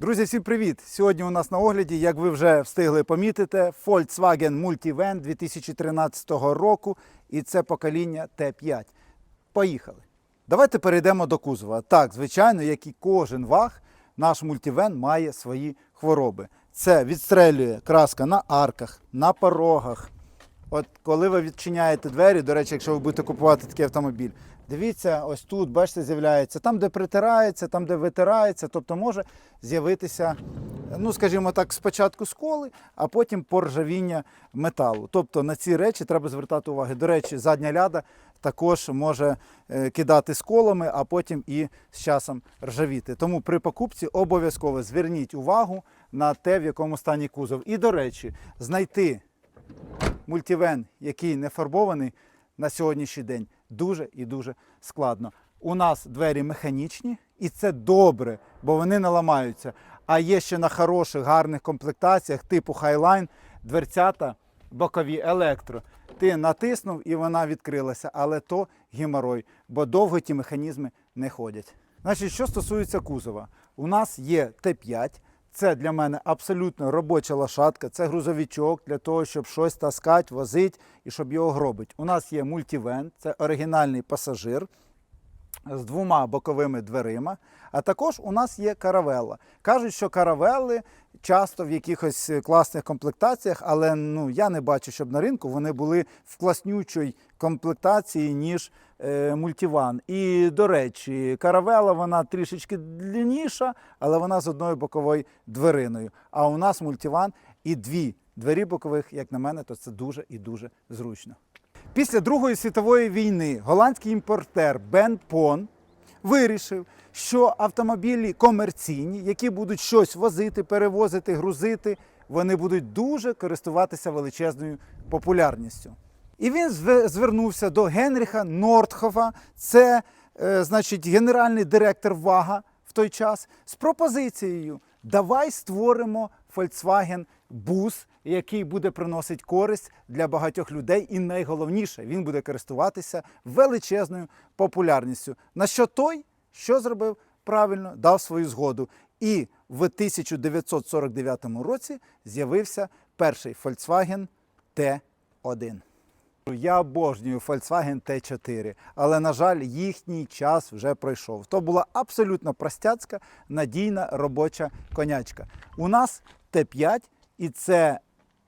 Друзі, всім привіт! Сьогодні у нас на огляді, як ви вже встигли помітити, Volkswagen Multivan 2013 року, і це покоління Т5. Поїхали. Давайте перейдемо до кузова. Так, звичайно, як і кожен ваг, наш мультивен має свої хвороби. Це відстрелює краска на арках, на порогах. От коли ви відчиняєте двері, до речі, якщо ви будете купувати такий автомобіль, дивіться, ось тут, бачите, з'являється там, де притирається, там, де витирається, тобто може з'явитися, ну скажімо так, спочатку сколи, а потім поржавіння металу. Тобто на ці речі треба звертати увагу. До речі, задня ляда також може е, кидати сколами, а потім і з часом ржавіти. Тому при покупці обов'язково зверніть увагу на те, в якому стані кузов. І, до речі, знайти мультивен, який не фарбований на сьогоднішній день, дуже і дуже складно. У нас двері механічні, і це добре, бо вони не ламаються. А є ще на хороших, гарних комплектаціях, типу Highline, дверцята бокові електро. Ти натиснув і вона відкрилася, але то геморой, бо довго ті механізми не ходять. Значить, що стосується кузова, у нас є Т5. Це для мене абсолютно робоча лошадка, це грузовичок для того, щоб щось таскати, возити і щоб його гробити. У нас є мультивен, це оригінальний пасажир з двома боковими дверима. А також у нас є каравелла. Кажуть, що каравелли часто в якихось класних комплектаціях, але ну, я не бачу, щоб на ринку вони були в класнючій комплектації, ніж е, мультиван. І, до речі, каравела вона трішечки длинніша, але вона з одною боковою двериною. А у нас мультиван і дві двері бокових, як на мене, то це дуже і дуже зручно. Після Другої світової війни голландський імпортер Бен Пон вирішив, що автомобілі комерційні, які будуть щось возити, перевозити, грузити, вони будуть дуже користуватися величезною популярністю. І він звернувся до Генріха Нортхофа, це е, значить генеральний директор Вага в той час, з пропозицією: давай створимо Volkswagen Bus, який буде приносити користь для багатьох людей, і найголовніше, він буде користуватися величезною популярністю. На що той, що зробив правильно, дав свою згоду. І в 1949 році з'явився перший Volkswagen T1. Я обожнюю Volkswagen T4, але, на жаль, їхній час вже пройшов. То була абсолютно простяцька, надійна робоча конячка. У нас Т5, і це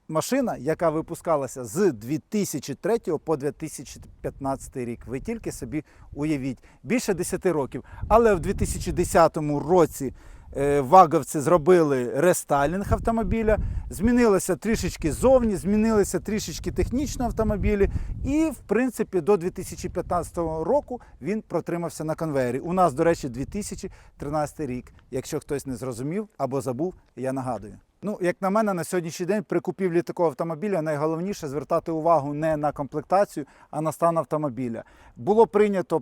машина, яка випускалася з 2003 по 2015 рік. Ви тільки собі уявіть, більше 10 років. Але в 2010 році е, ваговці зробили рестайлінг автомобіля, змінилося трішечки зовні, змінилися трішечки технічно автомобілі, і в принципі до 2015 року він протримався на конвейері. У нас, до речі, 2013 рік. Якщо хтось не зрозумів або забув, я нагадую. Ну, як на мене, на сьогоднішній день при купівлі такого автомобіля найголовніше звертати увагу не на комплектацію, а на стан автомобіля. Було прийнято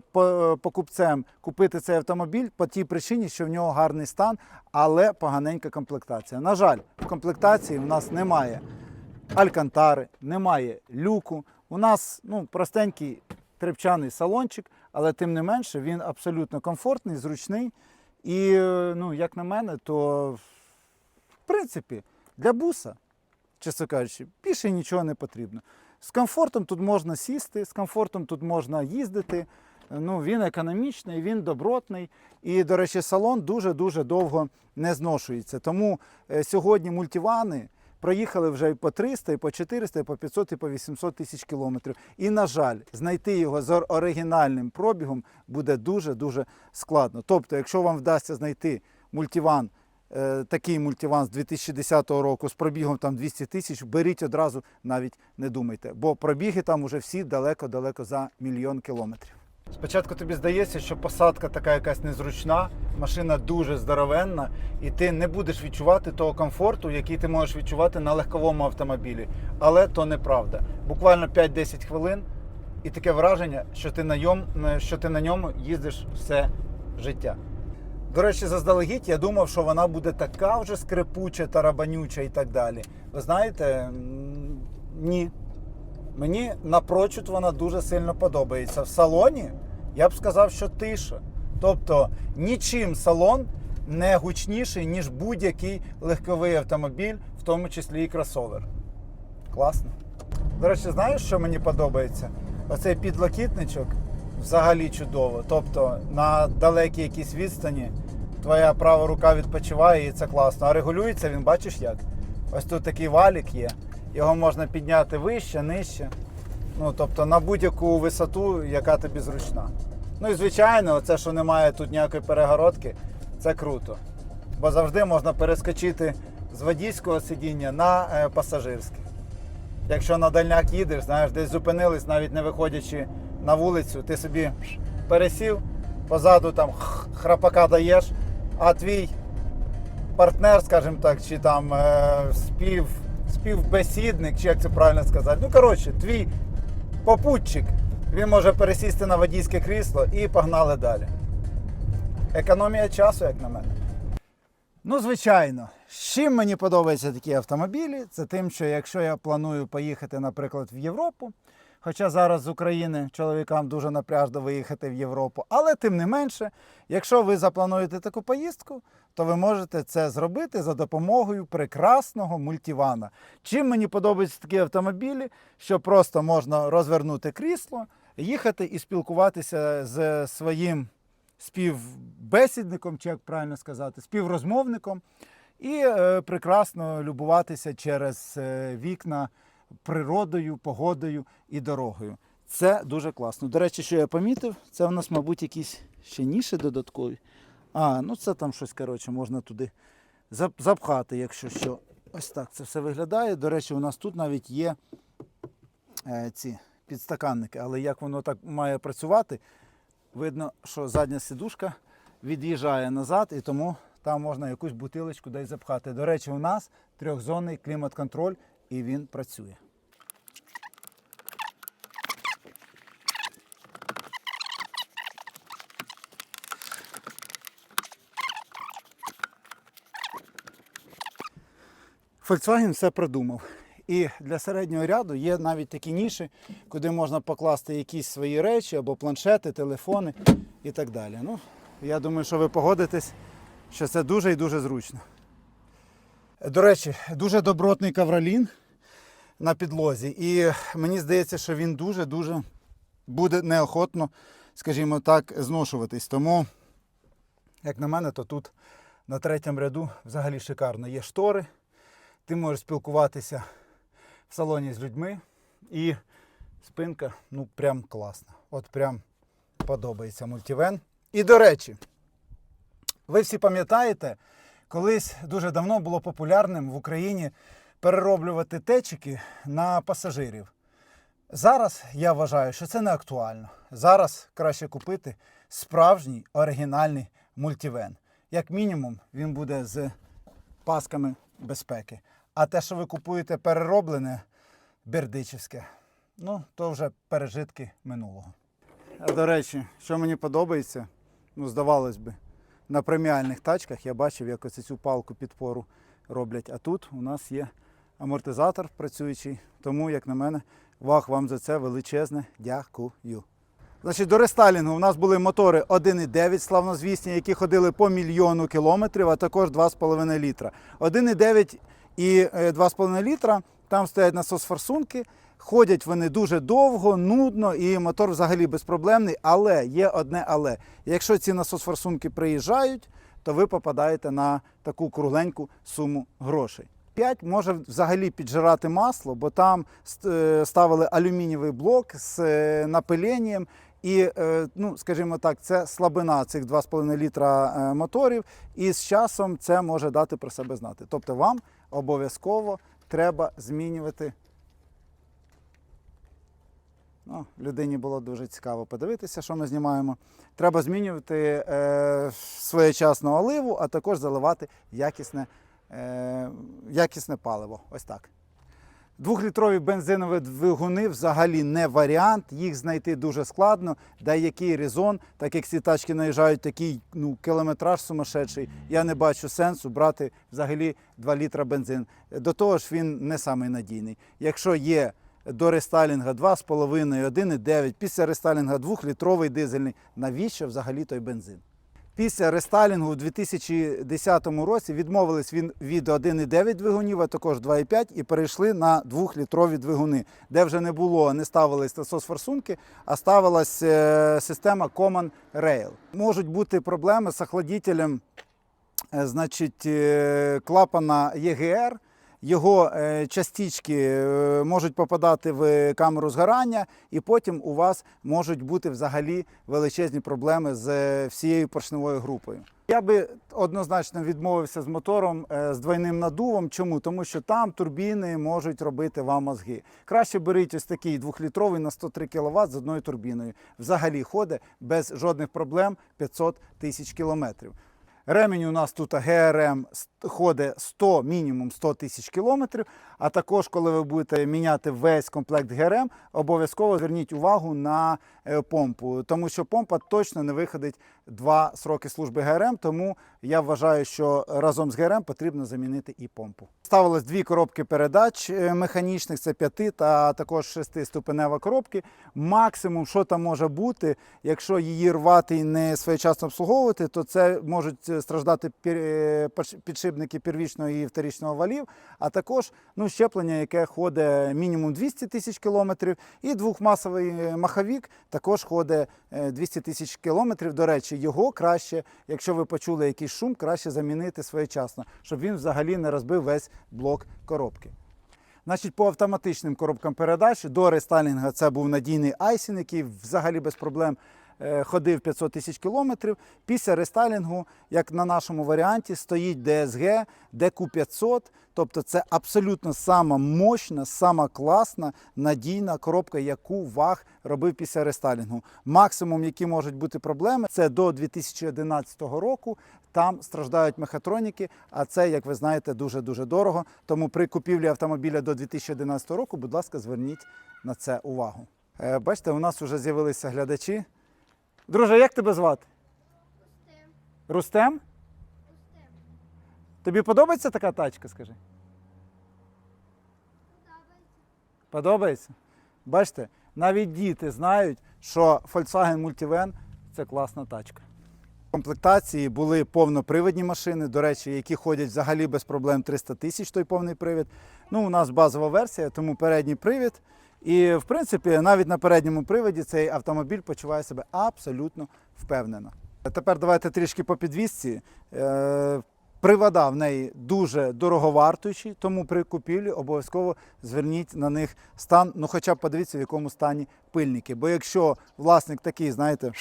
покупцем купити цей автомобіль по тій причині, що в нього гарний стан, але поганенька комплектація. На жаль, в комплектації в нас немає алькантари, немає люку. У нас ну, простенький трепчаний салончик, але тим не менше він абсолютно комфортний, зручний. І, е, ну, як на мене, то принципі для буса, чесно кажучи, більше нічого не потрібно. З комфортом тут можна сісти, з комфортом тут можна їздити. Ну, він економічний, він добротний. І, до речі, салон дуже-дуже довго не зношується. Тому е, сьогодні мультивани проїхали вже і по 300, і по 400, і по 500, і по 800 тисяч кілометрів. І, на жаль, знайти його з оригінальним пробігом буде дуже-дуже складно. Тобто, якщо вам вдасться знайти мультиван, такий мультиван з 2010 року з пробігом там 200 тисяч, беріть одразу, навіть не думайте, бо пробіги там уже всі далеко-далеко за мільйон кілометрів. Спочатку тобі здається, що посадка така якась незручна, машина дуже здоровенна, і ти не будеш відчувати того комфорту, який ти можеш відчувати на легковому автомобілі. Але то неправда. Буквально 5-10 хвилин, і таке враження, що ти на ньому, що ти на ньому їздиш все життя. До речі, заздалегідь я думав, що вона буде така вже скрипуча, тарабанюча і так далі. Ви знаєте, ні. Мені напрочуд вона дуже сильно подобається. В салоні я б сказав, що тиша. Тобто нічим салон не гучніший, ніж будь-який легковий автомобіль, в тому числі і кросовер. Класно. До речі, знаєш, що мені подобається? Оцей підлокітничок взагалі чудово. Тобто на далекій якійсь відстані твоя права рука відпочиває і це класно. А регулюється він, бачиш як? Ось тут такий валік є. Його можна підняти вище, нижче. Ну, тобто на будь-яку висоту, яка тобі зручна. Ну і звичайно, це, що немає тут ніякої перегородки, це круто. Бо завжди можна перескочити з водійського сидіння на е, пасажирське. Якщо на дальняк їдеш, знаєш, десь зупинились, навіть не виходячи на вулицю, ти собі пересів, позаду там храпака даєш, а твій партнер, скажімо так, чи там е, спів, співбесідник, чи як це правильно сказати. Ну, коротше, твій попутчик, він може пересісти на водійське крісло і погнали далі. Економія часу, як на мене. Ну, звичайно, з чим мені подобаються такі автомобілі, це тим, що якщо я планую поїхати, наприклад, в Європу, хоча зараз з України чоловікам дуже напряжно виїхати в Європу, але тим не менше, якщо ви заплануєте таку поїздку, то ви можете це зробити за допомогою прекрасного мультивана. Чим мені подобаються такі автомобілі, що просто можна розвернути крісло, їхати і спілкуватися з своїм співбесідником, чи як правильно сказати, співрозмовником, і е, прекрасно любуватися через е, вікна природою, погодою і дорогою. Це дуже класно. До речі, що я помітив, це у нас, мабуть, якісь ще ніші додаткові. А, ну це там щось, коротше, можна туди запхати, якщо що. Ось так це все виглядає. До речі, у нас тут навіть є е, ці підстаканники, але як воно так має працювати, видно, що задня сидушка від'їжджає назад, і тому там можна якусь бутилочку десь запхати. До речі, у нас трьохзонний клімат-контроль і він працює. Volkswagen все продумав. І для середнього ряду є навіть такі ніші, куди можна покласти якісь свої речі або планшети, телефони і так далі. Ну, я думаю, що ви погодитесь, що це дуже і дуже зручно. До речі, дуже добротний кавролін на підлозі. І мені здається, що він дуже-дуже буде неохотно, скажімо так, зношуватись. Тому, як на мене, то тут на третьому ряду взагалі шикарно. Є штори, ти можеш спілкуватися в салоні з людьми. І спинка, ну, прям класна. От прям подобається мультивен. І до речі, ви всі пам'ятаєте, колись дуже давно було популярним в Україні перероблювати течики на пасажирів. Зараз я вважаю, що це не актуально. Зараз краще купити справжній оригінальний мультивен. Як мінімум, він буде з пасками безпеки. А те, що ви купуєте перероблене бердичівське, ну то вже пережитки минулого. До речі, що мені подобається, ну здавалось би, на преміальних тачках я бачив, як ось цю палку підпору роблять. А тут у нас є амортизатор працюючий. Тому, як на мене, вах вам за це величезне дякую. Значить, до рестайлінгу у нас були мотори 1,9 славнозвісні, які ходили по мільйону кілометрів, а також 2,5 літра. 1,9 і е, 2,5 літра, там стоять насос-форсунки. Ходять вони дуже довго, нудно, і мотор взагалі безпроблемний. Але є одне але. Якщо ці насос-форсунки приїжджають, то ви попадаєте на таку кругленьку суму грошей. 5 може взагалі піджирати масло, бо там е, ставили алюмінієвий блок з е, напиленням. І, е, ну, скажімо так, це слабина цих 2,5 літра е, моторів, і з часом це може дати про себе знати. Тобто вам обов'язково треба змінювати. Ну, людині було дуже цікаво подивитися, що ми знімаємо. Треба змінювати е, своєчасну оливу, а також заливати якісне, е, якісне паливо. Ось так. Двохлітрові бензинові двигуни взагалі не варіант, їх знайти дуже складно. Да який резон, так як ці тачки наїжджають такий ну, кілометраж сумасшедший, я не бачу сенсу брати взагалі 2 літра бензин. До того ж він не самий надійний. Якщо є до рестайлінга 2,5, 1,9, після рестайлінга 2-літровий дизельний, навіщо взагалі той бензин? Після рестайлінгу у 2010 році відмовились він від 1,9 двигунів, а також 2,5 і перейшли на 2-літрові двигуни, де вже не було, не ставились насос форсунки, а ставилась е, система Common Rail. Можуть бути проблеми з охладителем е, значить, е, клапана ЄГР. Його е, частички е, можуть попадати в камеру згорання, і потім у вас можуть бути взагалі величезні проблеми з е, всією поршневою групою. Я би однозначно відмовився з мотором з двойним надувом. Чому? Тому що там турбіни можуть робити вам мозги. Краще беріть ось такий двохлітровий на 103 кВт з одною турбіною. Взагалі ходить без жодних проблем 500 тисяч кілометрів. Ремінь у нас тут ГРМ ходить 100, мінімум 100 тисяч кілометрів. А також, коли ви будете міняти весь комплект ГРМ, обов'язково зверніть увагу на е, помпу, тому що помпа точно не виходить два сроки служби ГРМ. Тому я вважаю, що разом з ГРМ потрібно замінити і помпу. Ставилось дві коробки передач е, механічних, це 5 та також 6 ступенева коробки. Максимум, що там може бути, якщо її рвати і не своєчасно обслуговувати, то це можуть е, страждати перш- підшипники первічного і вторічного валів, а також ну, щеплення, яке ходить мінімум 200 тисяч кілометрів, і двохмасовий е, маховік також ходить е, 200 тисяч кілометрів. До речі, його краще, якщо ви почули якийсь шум, краще замінити своєчасно, щоб він взагалі не розбив весь блок коробки. Значить, по автоматичним коробкам передач до рестайлінга це був надійний Айсін, який взагалі без проблем е, ходив 500 тисяч кілометрів. Після рестайлінгу, як на нашому варіанті, стоїть DSG, DQ500. Тобто це абсолютно сама мощна, сама класна, надійна коробка, яку ВАГ робив після рестайлінгу. Максимум, які можуть бути проблеми, це до 2011 року. Там страждають мехатроніки, а це, як ви знаєте, дуже-дуже дорого. Тому при купівлі автомобіля до 2011 року, будь ласка, зверніть на це увагу. Е, Бачите, у нас вже з'явилися глядачі. Друже, як тебе звати? Рустем? Рустем? Рустем. Тобі подобається така тачка, скажи? Подобається? Бачите, навіть діти знають, що Volkswagen Multivan це класна тачка. В комплектації були повнопривідні машини, до речі, які ходять взагалі без проблем 300 тисяч той повний привід. Ну, у нас базова версія, тому передній привід. І, в принципі, навіть на передньому приводі цей автомобіль почуває себе абсолютно впевнено. Тепер давайте трішки по підвісці. Е, Привода в неї дуже дороговартуючі, тому при купівлі обов'язково зверніть на них стан, ну хоча б подивіться, в якому стані пильники. Бо якщо власник такий, знаєте,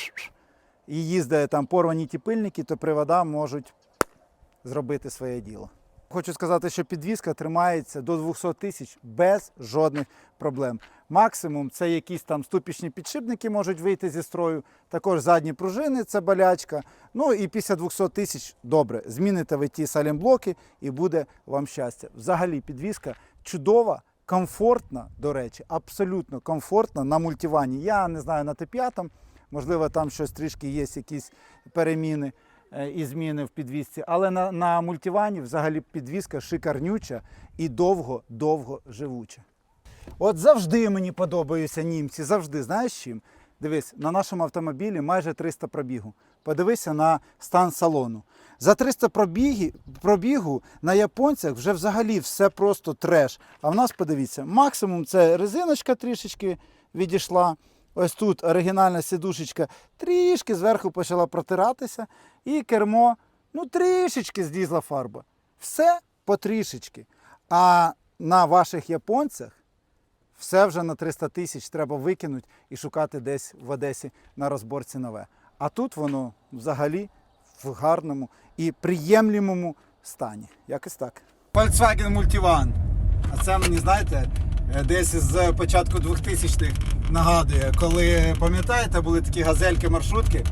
і їздить там порвані ті пильники, то привода можуть зробити своє діло. Хочу сказати, що підвізка тримається до 200 тисяч без жодних проблем. Максимум це якісь там ступічні підшипники можуть вийти зі строю, також задні пружини це болячка. Ну і після 200 тисяч добре. Зміните ви ті салімблоки і буде вам щастя. Взагалі підвізка чудова. Комфортна, до речі, абсолютно комфортна на мультивані. Я не знаю на Т5, можливо, там щось трішки є, якісь переміни і зміни в підвісці. Але на, на мультивані взагалі підвіска шикарнюча і довго-довго живуча. От завжди мені подобаються німці, завжди. Знаєш чим? Дивись, на нашому автомобілі майже 300 пробігу. Подивися на стан салону. За 300 пробіги, пробігу на японцях вже взагалі все просто треш. А в нас подивіться, максимум це резиночка трішечки відійшла. Ось тут оригінальна сідушечка трішки зверху почала протиратися, і кермо ну трішечки злізла фарба. Все потрішечки. А на ваших японцях все вже на 300 тисяч треба викинути і шукати десь в Одесі на розборці нове. А тут воно взагалі в гарному і приємлімому стані. Якось так. Volkswagen Multivan. А це мені, знаєте, десь з початку 2000-х нагадує, коли пам'ятаєте, були такі газельки, маршрутки.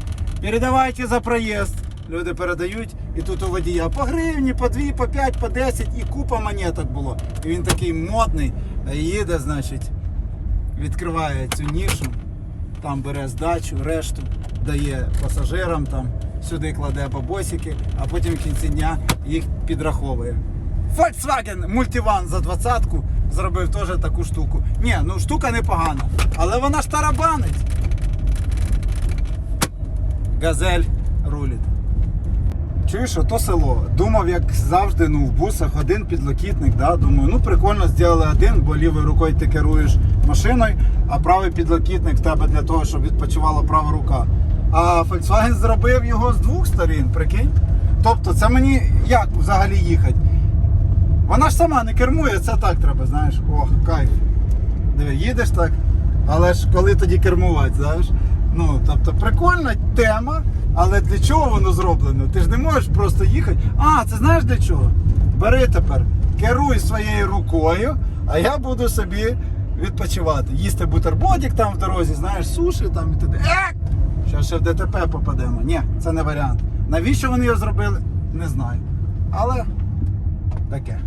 Передавайте за проїзд. Люди передають, і тут у водія по гривні, по 2, по 5, по 10 і купа монеток було. І він такий модний, е, їде, значить, відкриває цю нішу, там бере здачу, решту дає пасажирам, там, сюди кладе бабосики, а потім в кінці дня їх підраховує. Volkswagen Multivan за двадцятку зробив теж таку штуку. Ні, ну штука непогана, але вона ж тарабанить. Газель рулить. чуєш, то село. Думав, як завжди, ну в бусах один підлокітник. Да? Думаю, ну прикольно зробили один, бо лівою рукою ти керуєш машиною, а правий підлокітник в тебе для того, щоб відпочивала права рука. А Volkswagen зробив його з двох сторін, прикинь. Тобто, це мені як взагалі їхати? Вона ж сама не кермує, це так треба, знаєш. О, кайф. Диви, їдеш так, але ж коли тоді кермувати, знаєш? Ну, тобто прикольна тема, але для чого воно зроблено? Ти ж не можеш просто їхати. А, це знаєш для чого? Бери тепер, керуй своєю рукою, а я буду собі відпочивати. Їсти бутербродик там в дорозі, знаєш, суші там і туди. Ек! Що ще в ДТП попадемо. Ні, це не варіант. Навіщо вони його зробили? Не знаю. Але таке.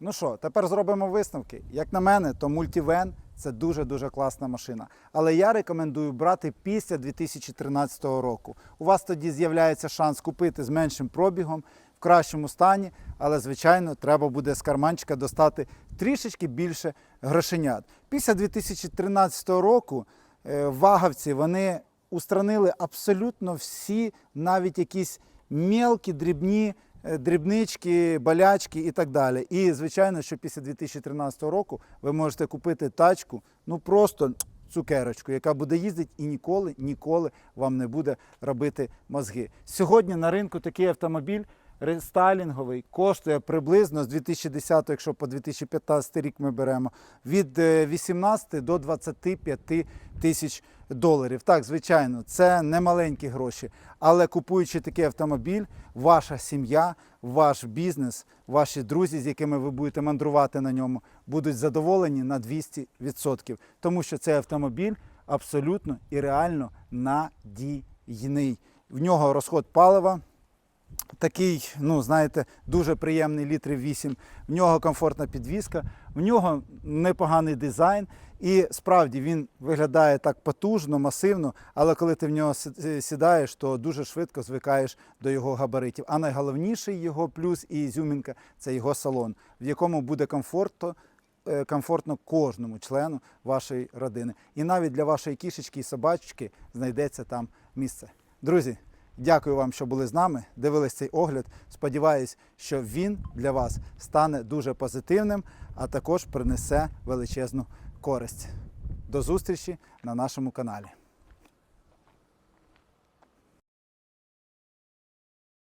Ну що, тепер зробимо висновки. Як на мене, то мультивен це дуже-дуже класна машина. Але я рекомендую брати після 2013 року. У вас тоді з'являється шанс купити з меншим пробігом, в кращому стані, але, звичайно, треба буде з карманчика достати трішечки більше грошенят. Після 2013 року е, вагавці вони устранили абсолютно всі, навіть якісь мелкі, дрібні дрібнички, болячки і так далі. І звичайно, що після 2013 року ви можете купити тачку, ну просто цукерочку, яка буде їздити і ніколи, ніколи вам не буде робити мозги. Сьогодні на ринку такий автомобіль. Рестайлінговий коштує приблизно з 2010, якщо по 2015 рік ми беремо, від е, 18 до 25 тисяч доларів. Так, звичайно, це не маленькі гроші, але купуючи такий автомобіль, ваша сім'я, ваш бізнес, ваші друзі, з якими ви будете мандрувати на ньому, будуть задоволені на 200%. Тому що цей автомобіль абсолютно і реально надійний. В нього розход палива такий, ну знаєте, дуже приємний літрів 8. В нього комфортна підвізка, в нього непоганий дизайн. І справді він виглядає так потужно, масивно, але коли ти в нього сідаєш, то дуже швидко звикаєш до його габаритів. А найголовніший його плюс і ізюмінка це його салон, в якому буде комфортно, е, комфортно кожному члену вашої родини. І навіть для вашої кішечки і собачки знайдеться там місце. Друзі, дякую вам, що були з нами, дивились цей огляд. Сподіваюсь, що він для вас стане дуже позитивним, а також принесе величезну користь. До зустрічі на нашому каналі.